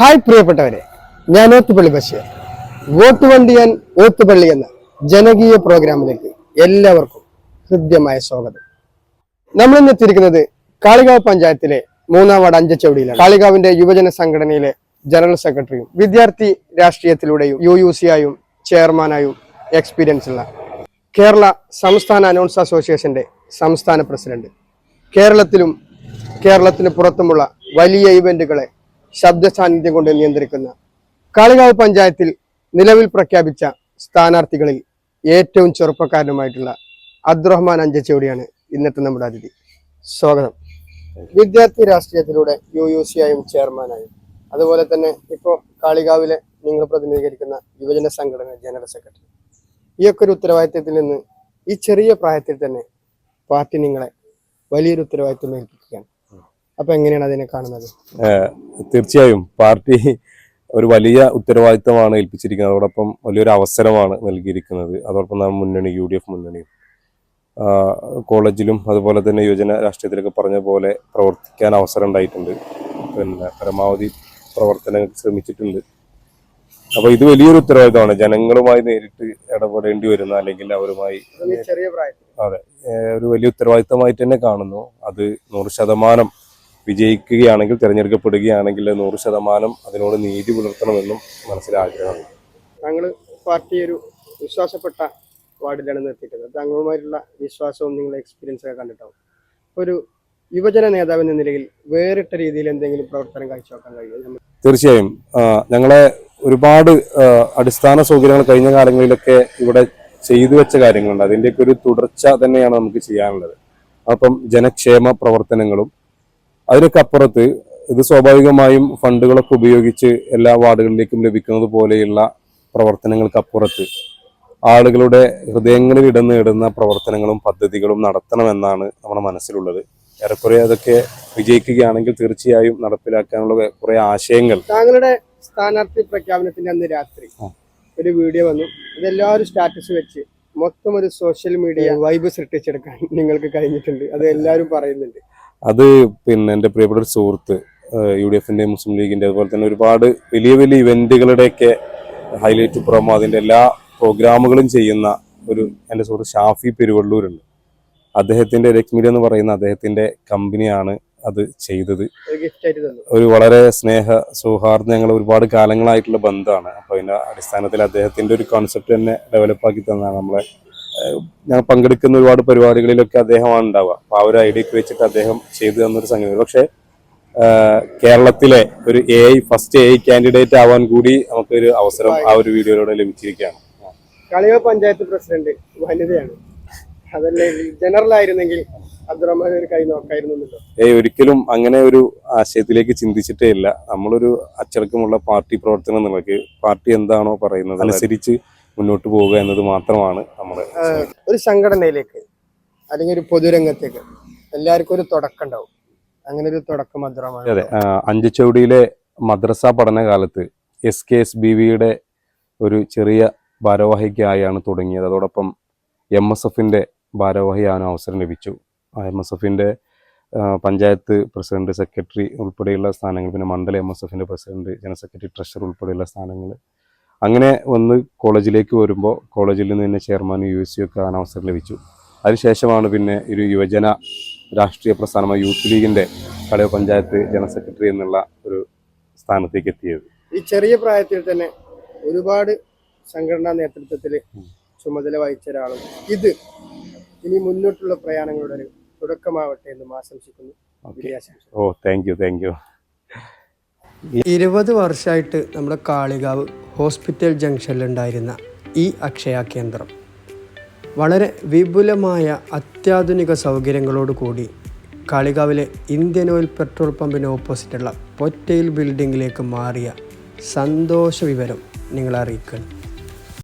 Hi പ്രിയപ്പെട്ടവരെ ഞാൻ ഓത്തുപള്ളി Basheer. Vote വണ്ടിയാൻ ഓത്തുപള്ളി എന്ന ജനകീയ പ്രോഗ്രാമിലേക്ക് എല്ലാവർക്കും ഹൃദ്യമായ സ്വാഗതം. നമ്മൾ ഇന്ന് എത്തിയിരിക്കുന്നത് കാളികാവ് പഞ്ചായത്തിലെ മൂന്നാം വാർഡ് അഞ്ചച്ചവടിയിലാണ്. കാളികാവിന്റെ യുവജന സംഘടനയിലെ ജനറൽ സെക്രട്ടറിയും വിദ്യാർത്ഥി രാഷ്ട്രീയത്തിലൂടെയും യു യു സി ആയും ചെയർമാനായും എക്സ്പീരിയൻസ് ഉള്ള കേരള സംസ്ഥാന അനൗൺസ് അസോസിയേഷന്റെ സംസ്ഥാന പ്രസിഡന്റ്. കേരളത്തിലും കേരളത്തിന് പുറത്തുമുള്ള വലിയ ഇവന്റുകളെ ശബ്ദ സാന്നിധ്യം കൊണ്ട് നിയന്ത്രിക്കുന്ന കാളികാവ് പഞ്ചായത്തിൽ നിലവിൽ പ്രഖ്യാപിച്ച സ്ഥാനാർത്ഥികളിൽ ഏറ്റവും ചെറുപ്പക്കാരനുമായിട്ടുള്ള അബ്ദുറഹ്മാൻ അഞ്ചച്ചോടിയാണ് ഇന്നത്തെ നമ്മുടെ അതിഥി. സ്വാഗതം. വിദ്യാർത്ഥി രാഷ്ട്രീയത്തിലൂടെ യു യു സി ആയും ചെയർമാനായും അതുപോലെ തന്നെ ഇപ്പോൾ കാളികാവിലെ നിങ്ങൾ പ്രതിനിധീകരിക്കുന്ന യുവജന സംഘടന ജനറൽ സെക്രട്ടറി. ഈ ഒക്കെ ഒരു ഉത്തരവാദിത്തത്തിൽ നിന്ന് ഈ ചെറിയ പ്രായത്തിൽ തന്നെ പാർട്ടി നിങ്ങളെ വലിയൊരു ഉത്തരവാദിത്വം ഏൽപ്പിക്കുകയാണ്. അപ്പൊ എങ്ങനെയാണ് അതിനെ കാണുന്നത്? തീർച്ചയായും പാർട്ടി ഒരു വലിയ ഉത്തരവാദിത്തമാണ് ഏൽപ്പിച്ചിരിക്കുന്നത്. അതോടൊപ്പം വലിയൊരു അവസരമാണ് നൽകിയിരിക്കുന്നത്. അതോടൊപ്പം നാം മുന്നണി യു ഡി എഫ് മുന്നണിയും കോളേജിലും അതുപോലെ തന്നെ യുവജന രാഷ്ട്രീയത്തിലൊക്കെ പറഞ്ഞ പോലെ പ്രവർത്തിക്കാൻ അവസരം ഉണ്ടായിട്ടുണ്ട്. പിന്നെ പരമാവധി പ്രവർത്തനങ്ങൾ ശ്രമിച്ചിട്ടുണ്ട്. അപ്പൊ ഇത് വലിയൊരു ഉത്തരവാദിത്തമാണ്. ജനങ്ങളുമായി നേരിട്ട് ഇടപെടേണ്ടി വരുന്ന അല്ലെങ്കിൽ അവരുമായി അതെ ഒരു വലിയ ഉത്തരവാദിത്തമായിട്ട് തന്നെ കാണുന്നു. അത് നൂറ് ശതമാനം വിജയിക്കുകയാണെങ്കിൽ തിരഞ്ഞെടുക്കപ്പെടുകയാണെങ്കിൽ നൂറ് ശതമാനം അതിനോട് നീതി പുലർത്തണമെന്നും മനസ്സിൽ ആഗ്രഹമുണ്ട്. താങ്കൾ പാർട്ടി ഒരു വിശ്വാസപ്പെട്ട വാർഡിലാണ് നിർത്തിയിട്ടുള്ളത്. താങ്കളുമായിട്ടുള്ള വിശ്വാസവും നിങ്ങൾ എക്സ്പീരിയൻസ് ഒക്കെ കണ്ടിട്ടാവും ഒരു യുവജന നേതാവ് എന്ന നിലയിൽ വേറിട്ട രീതിയിൽ എന്തെങ്കിലും പ്രവർത്തനം കാഴ്ചവെക്കാൻ കഴിയും തീർച്ചയായും. ഞങ്ങളെ ഒരുപാട് അടിസ്ഥാന സൗകര്യങ്ങൾ കഴിഞ്ഞ കാലങ്ങളിലൊക്കെ ഇവിടെ ചെയ്തു വെച്ച കാര്യങ്ങളുണ്ട്. അതിന്റെയൊക്കെ ഒരു തുടർച്ച തന്നെയാണ് നമുക്ക് ചെയ്യാനുള്ളത്. അപ്പം ജനക്ഷേമ പ്രവർത്തനങ്ങളും അതിനൊക്കെ അപ്പുറത്ത് ഇത് സ്വാഭാവികമായും ഫണ്ടുകളൊക്കെ ഉപയോഗിച്ച് എല്ലാ വാർഡുകളിലേക്കും ലഭിക്കുന്നത് പോലെയുള്ള പ്രവർത്തനങ്ങൾക്ക് അപ്പുറത്ത് ആളുകളുടെ ഹൃദയങ്ങളിൽ ഇടം നേടുന്ന പ്രവർത്തനങ്ങളും പദ്ധതികളും നടത്തണമെന്നാണ് നമ്മുടെ മനസ്സിലുള്ളത്. ഏറെക്കുറെ അതൊക്കെ വിജയിക്കുകയാണെങ്കിൽ തീർച്ചയായും നടപ്പിലാക്കാനുള്ള കുറെ ആശയങ്ങൾ. താങ്കളുടെ സ്ഥാനാർത്ഥി പ്രഖ്യാപനത്തിന്റെ അന്ന് രാത്രി ഒരു വീഡിയോ വന്നു. അതെല്ലാവരും സ്റ്റാറ്റസ് വെച്ച് മൊത്തം ഒരു സോഷ്യൽ മീഡിയ വൈബ് സൃഷ്ടിച്ചെടുക്കാൻ നിങ്ങൾക്ക് കഴിഞ്ഞിട്ടുണ്ട്. അത് എല്ലാവരും പറയുന്നുണ്ട്. അത് പിന്നെ എന്റെ പ്രിയപ്പെട്ട ഒരു സുഹൃത്ത് യു ഡി എഫിന്റെ മുസ്ലിം ലീഗിന്റെ അതുപോലെ തന്നെ ഒരുപാട് വലിയ വലിയ ഇവന്റുകളുടെയൊക്കെ ഹൈലൈറ്റ് പ്രൊമോ അതിന്റെ എല്ലാ പ്രോഗ്രാമുകളും ചെയ്യുന്ന ഒരു എന്റെ സുഹൃത്ത് ഷാഫി പെരുവള്ളൂരുണ്ട്. അദ്ദേഹത്തിന്റെ രക് മീഡിയ എന്ന് പറയുന്ന അദ്ദേഹത്തിന്റെ കമ്പനിയാണ് അത് ചെയ്തത്. ഒരു വളരെ സ്നേഹ സൗഹാർദ്ദം ഞങ്ങൾ ഒരുപാട് കാലങ്ങളായിട്ടുള്ള ബന്ധമാണ്. അപ്പോൾ അതിന്റെ അടിസ്ഥാനത്തിൽ അദ്ദേഹത്തിന്റെ ഒരു കോൺസെപ്റ്റ് തന്നെ ഡെവലപ്പാക്കി തന്നതാണ് നമ്മളെ ഞാൻ പങ്കെടുക്കുന്ന ഒരുപാട് പരിപാടികളിലൊക്കെ അദ്ദേഹമാണ് ഉണ്ടാവുക അപ്പോൾ ആ ഒരു ഐഡിയ ഒക്കെ വെച്ചിട്ട് അദ്ദേഹം ചെയ്തു തന്നൊരു സംഗതി. പക്ഷേ കേരളത്തിലെ ഒരു A I first A I candidate ആവാൻ കൂടി നമുക്കൊരു അവസരം ആ ഒരു വീഡിയോയിലൂടെ ലഭിച്ചിരിക്കുകയാണ്. കളിയ പഞ്ചായത്ത് പ്രസിഡന്റ് വനിതയാണ്. അതല്ലേ ജനറൽ ആയിരുന്നെങ്കിൽ അബ്ദുറഹ്മാൻ ഒരു കൈ നോക്കായിരുന്നല്ലോ ഏയ് ഒരിക്കലും അങ്ങനെ ഒരു ആശയത്തിലേക്ക് ചിന്തിച്ചിട്ടേ ഇല്ല. നമ്മളൊരു അച്ചടക്കമുള്ള പാർട്ടി പ്രവർത്തനം നിങ്ങൾക്ക് പാർട്ടി എന്താണോ പറയുന്നത് അനുസരിച്ച് മുന്നോട്ട് പോവുക എന്നത് മാത്രമാണ് നമ്മുടെ ഒരു സംഘടനയിലേക്ക് അല്ലെങ്കിൽ ഒരു പൊതുരംഗത്തേക്ക് എല്ലാവർക്കും ഒരു തുടക്കം ഉണ്ടാവും. അങ്ങനെ ഒരു തുടക്കം മാത്രമാണ് അതെ അഞ്ചുചൗടിയിലെ മദ്രസ പഠനകാലത്ത് എസ് കെ എസ് ബി വിയുടെ ഒരു ചെറിയ ഭാരവാഹിക്കായാണ് തുടങ്ങിയത്. അതോടൊപ്പം എം എസ് എഫിന്റെ ഭാരവാഹിയാകാൻ അവസരം ലഭിച്ചു. എം എസ് എഫിന്റെ പഞ്ചായത്ത് പ്രസിഡന്റ് സെക്രട്ടറി ഉൾപ്പെടെയുള്ള സ്ഥാനങ്ങൾ പിന്നെ മണ്ഡല എം എസ് എഫിന്റെ പ്രസിഡന്റ് ജനറൽ സെക്രട്ടറി ട്രഷറർ ഉൾപ്പെടെയുള്ള സ്ഥാനങ്ങൾ അങ്ങനെ വന്ന് കോളേജിലേക്ക് വരുമ്പോൾ കോളേജിൽ നിന്ന് തന്നെ ചെയർമാൻ യു എസ് സി ഒക്കെ ആകാൻ അവസരം ലഭിച്ചു. അതിനുശേഷമാണ് പിന്നെ ഒരു യുവജന രാഷ്ട്രീയ പ്രസ്ഥാനമായ യൂത്ത് ലീഗിന്റെ കളയ പഞ്ചായത്ത് ജനറൽ സെക്രട്ടറി എന്നുള്ള ഒരു സ്ഥാനത്തേക്ക് എത്തിയത്. ഈ ചെറിയ പ്രായത്തിൽ തന്നെ ഒരുപാട് സംഘടനാ നേതൃത്വത്തിൽ ചുമതല വഹിച്ച ഒരാളും ഇത് ഇനി മുന്നോട്ടുള്ള പ്രയാണങ്ങളുടെ ഒരു തുടക്കമാവട്ടെ എന്നും ആശംസിക്കുന്നു. Oh thank you thank you ഇരുപത് വർഷമായിട്ട് നമ്മുടെ കാളികാവ് ഹോസ്പിറ്റൽ ജംഗ്ഷനിലുണ്ടായിരുന്ന ഈ അക്ഷയ കേന്ദ്രം വളരെ വിപുലമായ അത്യാധുനിക സൗകര്യങ്ങളോട് കൂടി കാളികാവിലെ ഇന്ത്യൻ ഓയിൽ പെട്രോൾ പമ്പിന് ഓപ്പോസിറ്റുള്ള പൊറ്റയിൽ ബിൽഡിങ്ങിലേക്ക് മാറിയ സന്തോഷ വിവരം നിങ്ങളെ അറിയിക്കണം